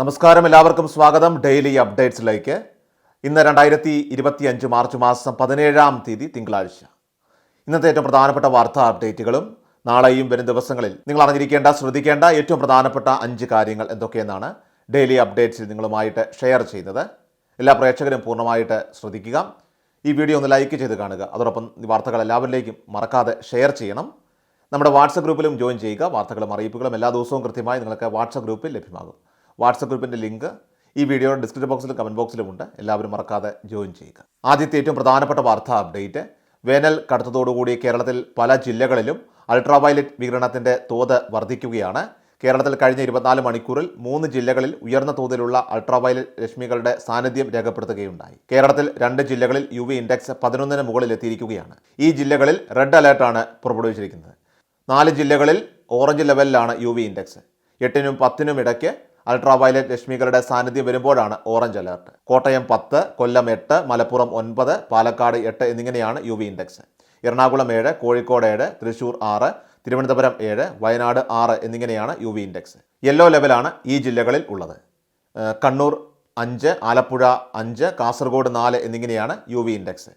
നമസ്കാരം എല്ലാവർക്കും സ്വാഗതം. ഡെയിലി അപ്ഡേറ്റ്സിലേക്ക്. ഇന്ന് രണ്ടായിരത്തി ഇരുപത്തി അഞ്ച് മാർച്ച് മാസം പതിനേഴാം തീയതി തിങ്കളാഴ്ച. ഇന്നത്തെ ഏറ്റവും പ്രധാനപ്പെട്ട വാർത്താ അപ്ഡേറ്റുകളും നാളെയും വരും ദിവസങ്ങളിൽ നിങ്ങൾ അറിഞ്ഞിരിക്കേണ്ട ശ്രദ്ധിക്കേണ്ട ഏറ്റവും പ്രധാനപ്പെട്ട അഞ്ച് കാര്യങ്ങൾ എന്തൊക്കെയെന്നാണ് ഡെയിലി അപ്ഡേറ്റ്സിൽ നിങ്ങളുമായിട്ട് ഷെയർ ചെയ്യുന്നത്. എല്ലാ പ്രേക്ഷകരും പൂർണമായിട്ട് ശ്രദ്ധിക്കുക. ഈ വീഡിയോ ഒന്ന് ലൈക്ക് ചെയ്ത് കാണുക. അതോടൊപ്പം വാർത്തകൾ എല്ലാവരിലേക്കും മറക്കാതെ ഷെയർ ചെയ്യണം. നമ്മുടെ വാട്സപ്പ് ഗ്രൂപ്പിലും ജോയിൻ ചെയ്യുക. വാർത്തകളും അറിയിപ്പുകളും എല്ലാ ദിവസവും കൃത്യമായി നിങ്ങൾക്ക് വാട്സപ്പ് ഗ്രൂപ്പിൽ ലഭ്യമാകും. വാട്സപ്പ് ഗ്രൂപ്പിന്റെ ലിങ്ക് ഈ വീഡിയോയുടെ ഡിസ്ക്രിപ്ഷൻ ബോക്സിലും കമന്റ് ബോക്സിലുമുണ്ട് എല്ലാവരും മറക്കാതെ ജോയിൻ ചെയ്യുക. ആദ്യത്തെ ഏറ്റവും പ്രധാനപ്പെട്ട വാർത്താ അപ്ഡേറ്റ് വേനൽ കടുത്തതോടുകൂടി കേരളത്തിൽ പല ജില്ലകളിലും അൾട്രാവയലറ്റ് വികിരണത്തിന്റെ തോത് വർദ്ധിക്കുകയാണ്. കേരളത്തിൽ കഴിഞ്ഞ ഇരുപത്തിനാല് മണിക്കൂറിൽ മൂന്ന് ജില്ലകളിൽ ഉയർന്ന തോതിലുള്ള അൾട്രാവയലറ്റ് രശ്മികളുടെ സാന്നിധ്യം രേഖപ്പെടുത്തുകയുണ്ടായി. കേരളത്തിൽ രണ്ട് ജില്ലകളിൽ യു വി ഇൻഡെക്സ് പതിനൊന്നിന് മുകളിൽ എത്തിയിരിക്കുകയാണ്. ഈ ജില്ലകളിൽ റെഡ് അലേർട്ടാണ് പുറപ്പെടുവിച്ചിരിക്കുന്നത്. നാല് ജില്ലകളിൽ ഓറഞ്ച് ലെവലിലാണ് യു വി ഇൻഡെക്സ്. എട്ടിനും പത്തിനും ഇടയ്ക്ക് അൾട്രാവയലറ്റ് രശ്മികളുടെ സാന്നിധ്യം വരുമ്പോഴാണ് ഓറഞ്ച് അലേർട്ട്. കോട്ടയം പത്ത് കൊല്ലം എട്ട് മലപ്പുറം ഒൻപത് പാലക്കാട് എട്ട് എന്നിങ്ങനെയാണ് യു വി ഇൻഡെക്സ്. എറണാകുളം ഏഴ് കോഴിക്കോട് ഏഴ് തൃശൂർ ആറ് തിരുവനന്തപുരം ഏഴ് വയനാട് ആറ് എന്നിങ്ങനെയാണ് യു വി ഇൻഡെക്സ്. യെല്ലോ ലെവലാണ് ഈ ജില്ലകളിൽ ഉള്ളത്. കണ്ണൂർ അഞ്ച് ആലപ്പുഴ അഞ്ച് കാസർഗോഡ് നാല് എന്നിങ്ങനെയാണ് യു വി ഇൻഡെക്സ്.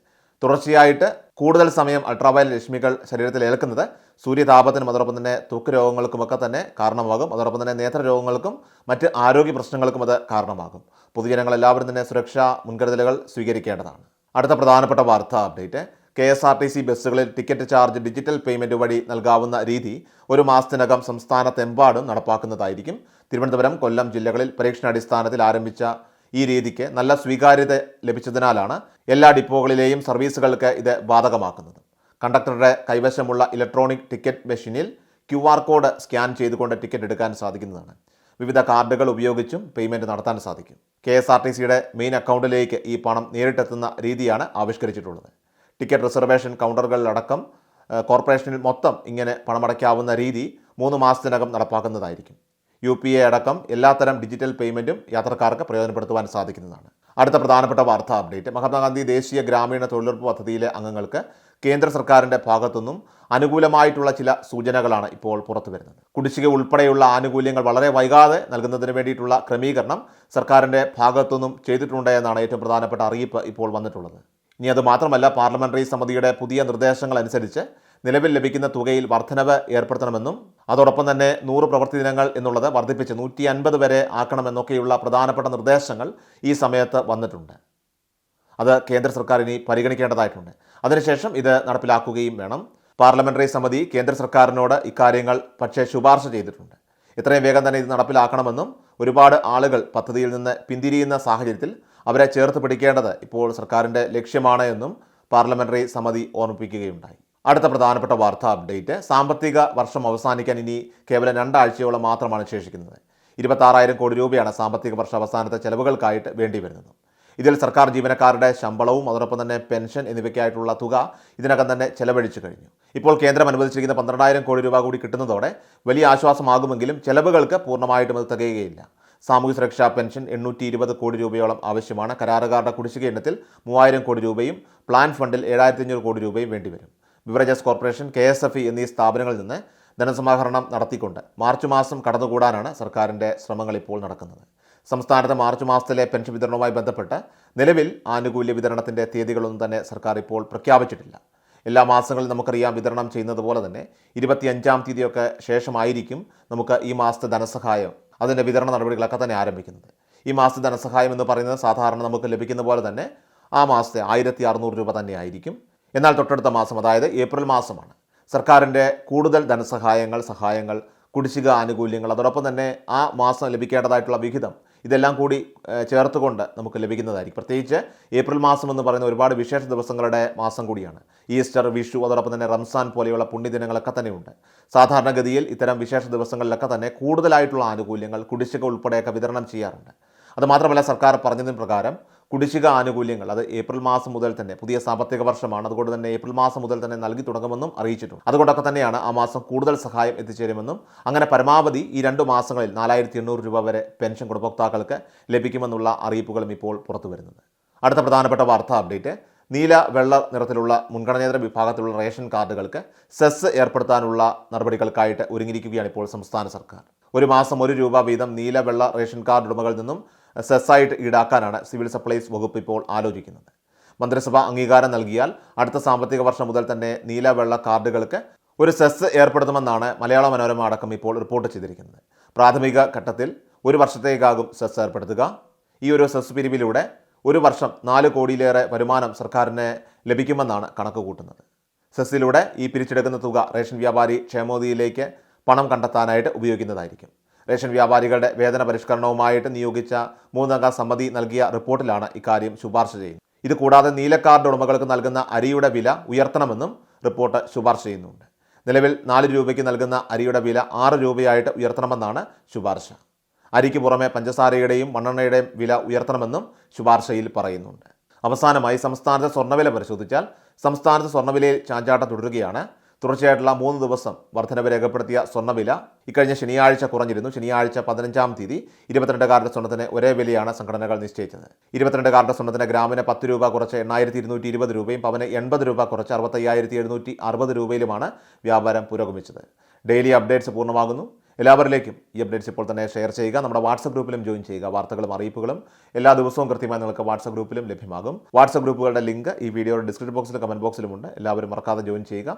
തുടർച്ചയായിട്ട് കൂടുതൽ സമയം അൾട്രാവയലറ്റ് രശ്മികൾ ശരീരത്തിൽ ഏൽക്കുന്നത് സൂര്യതാപത്തിനും അതോടൊപ്പം തന്നെ ത്വക്ക് രോഗങ്ങൾക്കുമൊക്കെ തന്നെ കാരണമാകും. അതോടൊപ്പം തന്നെ നേത്ര രോഗങ്ങൾക്കും മറ്റ് ആരോഗ്യ പ്രശ്നങ്ങൾക്കും അത് കാരണമാകും. പൊതുജനങ്ങൾ എല്ലാവരും തന്നെ സുരക്ഷാ മുൻകരുതലുകൾ സ്വീകരിക്കേണ്ടതാണ്. അടുത്ത പ്രധാനപ്പെട്ട വാർത്താ update. K S R T C ബസ്സുകളിൽ ടിക്കറ്റ് ചാർജ് ഡിജിറ്റൽ പേയ്മെന്റ് വഴി നൽകാവുന്ന രീതി ഒരു മാസത്തിനകം സംസ്ഥാനത്തെമ്പാടും നടപ്പാക്കുന്നതായിരിക്കും. തിരുവനന്തപുരം കൊല്ലം ജില്ലകളിൽ പരീക്ഷണാടിസ്ഥാനത്തിൽ ആരംഭിച്ച ഈ രീതിക്ക് നല്ല സ്വീകാര്യത ലഭിച്ചതിനാലാണ് എല്ലാ ഡിപ്പോകളിലെയും സർവീസുകൾക്ക് ഇത് ബാധകമാക്കുന്നത്. കണ്ടക്ടറുടെ കൈവശമുള്ള ഇലക്ട്രോണിക് ടിക്കറ്റ് മെഷീനിൽ ക്യു ആർ കോഡ് സ്കാൻ ചെയ്തുകൊണ്ട് ടിക്കറ്റ് എടുക്കാൻ സാധിക്കുന്നതാണ്. വിവിധ കാർഡുകൾ ഉപയോഗിച്ചും പേയ്മെന്റ് നടത്താൻ സാധിക്കും. കെ എസ് ആർ ടി സിയുടെ മെയിൻ അക്കൗണ്ടിലേക്ക് ഈ പണം നേരിട്ടെത്തുന്ന രീതിയാണ് ആവിഷ്കരിച്ചിട്ടുള്ളത്. ടിക്കറ്റ് റിസർവേഷൻ കൗണ്ടറുകളിലടക്കം കോർപ്പറേഷനിൽ മൊത്തം ഇങ്ങനെ പണമടയ്ക്കാവുന്ന രീതി മൂന്ന് മാസത്തിനകം നടപ്പാക്കുന്നതായിരിക്കും. യു പി എ അടക്കം എല്ലാത്തരം ഡിജിറ്റൽ പേയ്മെന്റും യാത്രക്കാർക്ക് പ്രയോജനപ്പെടുത്തുവാൻ സാധിക്കുന്നതാണ്. അടുത്ത പ്രധാനപ്പെട്ട വാർത്താ അപ്ഡേറ്റ്. മഹാത്മാഗാന്ധി ദേശീയ ഗ്രാമീണ തൊഴിലുറപ്പ് പദ്ധതിയിലെ അംഗങ്ങൾക്ക് കേന്ദ്ര സർക്കാരിന്റെ ഭാഗത്തുനിന്നും അനുകൂലമായിട്ടുള്ള ചില സൂചനകളാണ് ഇപ്പോൾ പുറത്തു വരുന്നത് കുടിശ്ശിക ഉൾപ്പെടെയുള്ള ആനുകൂല്യങ്ങൾ വളരെ വൈകാതെ നൽകുന്നതിന് വേണ്ടിയിട്ടുള്ള ക്രമീകരണം സർക്കാരിന്റെ ഭാഗത്തുനിന്നും ചെയ്തിട്ടുണ്ട് എന്നാണ് ഏറ്റവും പ്രധാനപ്പെട്ട അറിയിപ്പ് ഇപ്പോൾ വന്നിട്ടുള്ളത്. ഇനി അത് മാത്രമല്ല പാർലമെന്ററി സമിതിയുടെ പുതിയ നിർദ്ദേശങ്ങൾ അനുസരിച്ച് നിലവിൽ ലഭിക്കുന്ന തുകയിൽ വർധനവ് ഏർപ്പെടുത്തണമെന്നും അതോടൊപ്പം തന്നെ നൂറ് പ്രവൃത്തി ദിനങ്ങൾ എന്നുള്ളത് വർദ്ധിപ്പിച്ച് നൂറ്റി അൻപത് വരെ ആക്കണമെന്നൊക്കെയുള്ള പ്രധാനപ്പെട്ട നിർദ്ദേശങ്ങൾ ഈ സമയത്ത് വന്നിട്ടുണ്ട്. അത് കേന്ദ്ര സർക്കാർ ഇനി പരിഗണിക്കേണ്ടതായിട്ടുണ്ട്. അതിനുശേഷം ഇത് നടപ്പിലാക്കുകയും വേണം. പാർലമെന്ററി സമിതി കേന്ദ്ര സർക്കാരിനോട് ഇക്കാര്യങ്ങൾ പക്ഷേ ശുപാർശ ചെയ്തിട്ടുണ്ട്. എത്രയും വേഗം തന്നെ ഇത് നടപ്പിലാക്കണമെന്നും ഒരുപാട് ആളുകൾ പദ്ധതിയിൽ നിന്ന് പിന്തിരിയുന്ന സാഹചര്യത്തിൽ അവരെ ചേർത്ത് പിടിക്കേണ്ടത് ഇപ്പോൾ സർക്കാരിന്റെ ലക്ഷ്യമാണ് എന്നും പാർലമെന്ററി സമിതി ഓർമ്മിപ്പിക്കുകയുണ്ടായി. അടുത്ത പ്രധാനപ്പെട്ട വാർത്താ അപ്ഡേറ്റ്. സാമ്പത്തിക വർഷം അവസാനിക്കാൻ ഇനി കേവലം രണ്ടാഴ്ചയോളം മാത്രമാണ് ശേഷിക്കുന്നത്. ഇരുപത്താറായിരം കോടി രൂപയാണ് സാമ്പത്തിക വർഷ അവസാനത്തെ ചെലവുകൾക്കായിട്ട് വേണ്ടി വരുന്നത് ഇതിൽ സർക്കാർ ജീവനക്കാരുടെ ശമ്പളവും അതോടൊപ്പം തന്നെ പെൻഷൻ എന്നിവയ്ക്കായിട്ടുള്ള തുക ഇതിനകം തന്നെ ചെലവഴിച്ചു കഴിഞ്ഞു. ഇപ്പോൾ കേന്ദ്രം അനുവദിച്ചിരിക്കുന്ന പന്ത്രണ്ടായിരം കോടി രൂപ കൂടി കിട്ടുന്നതോടെ വലിയ ആശ്വാസമാകുമെങ്കിലും ചെലവുകൾക്ക് പൂർണമായിട്ടും അത് തികയുകയില്ല. സാമൂഹ്യ സുരക്ഷാ പെൻഷൻ എണ്ണൂറ്റി ഇരുപത് കോടി രൂപയോളം ആവശ്യമാണ്. കരാറുകാരുടെ കുടിശ്ശിക ഇനത്തിൽ മൂവായിരം കോടി രൂപയും പ്ലാൻ ഫണ്ടിൽ ഏഴായിരത്തി അഞ്ഞൂറ് കോടി രൂപയും വേണ്ടിവരും. Beverages corporation K S F E എന്നീ സ്ഥാപനങ്ങളിൽ നിന്ന് ധനസമാഹരണം നടത്തിക്കൊണ്ട് മാർച്ച് മാസം കടന്നുകൂടാനാണ് സർക്കാരിന്റെ ശ്രമങ്ങൾ ഇപ്പോൾ നടക്കുന്നത്. സംസ്ഥാനത്തെ മാർച്ച് മാസത്തിലെ പെൻഷൻ വിതരണവുമായി ബന്ധപ്പെട്ട് നിലവിൽ ആനുകൂല്യ വിതരണത്തിന്റെ തീയതികളൊന്നും തന്നെ സർക്കാർ ഇപ്പോൾ പ്രഖ്യാപിച്ചിട്ടില്ല. എല്ലാ മാസങ്ങളിലും നമുക്കറിയാം വിതരണം ചെയ്യുന്നത് പോലെ തന്നെ ഇരുപത്തിയഞ്ചാം തീയതിയൊക്കെ ശേഷമായിരിക്കും നമുക്ക് ഈ മാസത്തെ ധനസഹായം അതിന്റെ വിതരണ നടപടികളൊക്കെ തന്നെ ആരംഭിക്കുന്നത്. ഈ മാസത്തെ ധനസഹായം എന്ന് പറയുന്നത് സാധാരണ നമുക്ക് ലഭിക്കുന്ന പോലെ തന്നെ ആ മാസത്തെ ആയിരത്തി അറുന്നൂറ് രൂപ തന്നെ ആയിരിക്കും. എന്നാൽ തൊട്ടടുത്ത മാസം അതായത് ഏപ്രിൽ മാസമാണ് സർക്കാരിന്റെ കൂടുതൽ ധനസഹായങ്ങൾ സഹായങ്ങൾ കുടിശ്ശിക ആനുകൂല്യങ്ങൾ അതോടൊപ്പം തന്നെ ആ മാസം ലഭിക്കേണ്ടതായിട്ടുള്ള വിഹിതം ഇതെല്ലാം കൂടി ചേർത്തുകൊണ്ട് നമുക്ക് ലഭിക്കുന്നതായിരിക്കും. പ്രത്യേകിച്ച് ഏപ്രിൽ മാസം എന്ന് പറയുന്ന ഒരുപാട് വിശേഷ ദിവസങ്ങളുടെ മാസം കൂടിയാണ്. ഈസ്റ്റർ വിഷു അതോടൊപ്പം തന്നെ റംസാൻ പോലെയുള്ള പുണ്യദിനങ്ങളൊക്കെ തന്നെയുണ്ട്. സാധാരണഗതിയിൽ ഇത്തരം വിശേഷ ദിവസങ്ങളിലൊക്കെ തന്നെ കൂടുതലായിട്ടുള്ള ആനുകൂല്യങ്ങൾ കുടിശ്ശിക ഉൾപ്പെടെയൊക്കെ വിതരണം ചെയ്യാറുണ്ട്. അതുമാത്രമല്ല സർക്കാർ പറഞ്ഞതിന് പ്രകാരം കുടിശ്ശിക ആനുകൂല്യങ്ങൾ അത് ഏപ്രിൽ മാസം മുതൽ തന്നെ പുതിയ സാമ്പത്തിക വർഷമാണ്. അതുകൊണ്ട് തന്നെ ഏപ്രിൽ മാസം മുതൽ തന്നെ നൽകി തുടങ്ങുമെന്നും അറിയിച്ചിട്ടുണ്ട്. അതുകൊണ്ടൊക്കെ തന്നെയാണ് ആ മാസം കൂടുതൽ സഹായം എത്തിച്ചേരുമെന്നും അങ്ങനെ പരമാവധി ഈ രണ്ട് മാസങ്ങളിൽ നാലായിരത്തി എണ്ണൂറ് രൂപ വരെ പെൻഷൻ ഗുണഭോക്താക്കൾക്ക് ലഭിക്കുമെന്നുള്ള അറിയിപ്പുകളും ഇപ്പോൾ പുറത്തു വരുന്നത് അടുത്ത പ്രധാനപ്പെട്ട വാർത്താ അപ്ഡേറ്റ് നീല വെള്ള നിറത്തിലുള്ള മുൻഗണനേതര വിഭാഗത്തിലുള്ള റേഷൻ കാർഡുകൾക്ക് സെസ് ഏർപ്പെടുത്താനുള്ള നടപടികൾക്കായിട്ട് ഒരുങ്ങിയിരിക്കുകയാണ് ഇപ്പോൾ സംസ്ഥാന സർക്കാർ. ഒരു മാസം ഒരു രൂപ വീതം നീല വെള്ള റേഷൻ കാർഡ് ഉടമകളിൽ നിന്നും സെസ്സായിട്ട് ഈടാക്കാനാണ് സിവിൽ സപ്ലൈസ് വകുപ്പ് ഇപ്പോൾ ആലോചിക്കുന്നത്. മന്ത്രിസഭ അംഗീകാരം നൽകിയാൽ അടുത്ത സാമ്പത്തിക വർഷം മുതൽ തന്നെ നീല വെള്ള കാർഡുകൾക്ക് ഒരു സെസ് ഏർപ്പെടുത്തുമെന്നാണ് മലയാള മനോരമ അടക്കം ഇപ്പോൾ റിപ്പോർട്ട് ചെയ്തിരിക്കുന്നത്. പ്രാഥമിക ഘട്ടത്തിൽ ഒരു വർഷത്തേക്കാകും സെസ് ഏർപ്പെടുത്തുക. ഈ ഒരു സെസ് പിരിവിലൂടെ ഒരു വർഷം നാല് കോടിയിലേറെ വരുമാനം സർക്കാരിന് ലഭിക്കുമെന്നാണ് കണക്ക് കൂട്ടുന്നത് സെസ്സിലൂടെ ഈ പിരിച്ചെടുക്കുന്ന തുക റേഷൻ വ്യാപാരി ക്ഷേമോദിയിലേക്ക് പണം കണ്ടെത്താനായിട്ട് ഉപയോഗിക്കുന്നതായിരിക്കും. റേഷൻ വ്യാപാരികളുടെ വേതന പരിഷ്കരണവുമായിട്ട് നിയോഗിച്ച മൂന്നംഗ സമിതി നൽകിയ റിപ്പോർട്ടിലാണ് ഇക്കാര്യം ശുപാർശ ചെയ്യുന്നത്. ഇതുകൂടാതെ നീലക്കാർഡ് നീല ഉടമകൾക്ക് നൽകുന്ന അരിയുടെ വില ഉയർത്തണമെന്നും റിപ്പോർട്ട് ശുപാർശ ചെയ്യുന്നുണ്ട്. നിലവിൽ നാല് രൂപയ്ക്ക് നൽകുന്ന അരിയുടെ വില ആറ് രൂപയായിട്ട് ഉയർത്തണമെന്നാണ് ശുപാർശ. അരിക്ക് പുറമെ പഞ്ചസാരയുടെയും മണ്ണെണ്ണയുടെയും വില ഉയർത്തണമെന്നും ശുപാർശയിൽ പറയുന്നുണ്ട്. അവസാനമായി സംസ്ഥാനത്തെ സ്വർണവില പരിശോധിച്ചാൽ സംസ്ഥാനത്ത് സ്വർണവിലയിൽ ചാഞ്ചാട്ടം തുടരുകയാണ്. തുടർച്ചയായിട്ടുള്ള മൂന്ന് ദിവസം വർധനവ് രേഖപ്പെടുത്തിയ സ്വർണവില ഇക്കഴിഞ്ഞ ശനിയാഴ്ച കുറഞ്ഞിരുന്നു. ശനിയാഴ്ച പതിനഞ്ചാം തീയതി ഇരുപത്തിരണ്ട് കാരുടെ സ്വർണത്തിന് ഒരേ വിലയാണ് സംഘടനകൾ നിശ്ചയിച്ചത്. ഇരുപത്തിരണ്ട് കാരുടെ സ്വർണത്തിന് ഗ്രാമിന് പത്ത് രൂപ കുറച്ച് എണ്ണായിരത്തി ഇരുന്നൂറ്റി ഇരുപത് രൂപയും പവന് എൺപത് രൂപ കുറച്ച് അറുപത്തയ്യായിരത്തി എഴുന്നൂറ്റി അറുപത് രൂപയിലുമാണ് വ്യാപാരം പുരോഗമിച്ചത്. ഡെയിലി അപ്ഡേറ്റ്സ് പൂർണമാകുന്നു. എല്ലാവരിലേക്കും ഈ അപ്ഡേറ്റ്സ് ഇപ്പോൾ തന്നെ ഷെയർ ചെയ്യുക. നമ്മുടെ വാട്സപ്പ് ഗ്രൂപ്പിലും ജോയിൻ ചെയ്യുക. വാർത്തകളും അറിയിപ്പുകളും എല്ലാ ദിവസവും കൃത്യമായി നിങ്ങൾക്ക് വാട്സപ്പ് ഗ്രൂപ്പിലും ലഭ്യമാകും. വാട്സപ്പ് ഗ്രൂപ്പുകളുടെ ലിങ്ക് ഈ വീഡിയോയുടെ ഡിസ്ക്രിപ്ഷൻ ബോക്സിലും കമന്റ് ബോക്സിലുമുണ്ട്. എല്ലാവരും മറക്കാതെ ജോയിൻ ചെയ്യുക.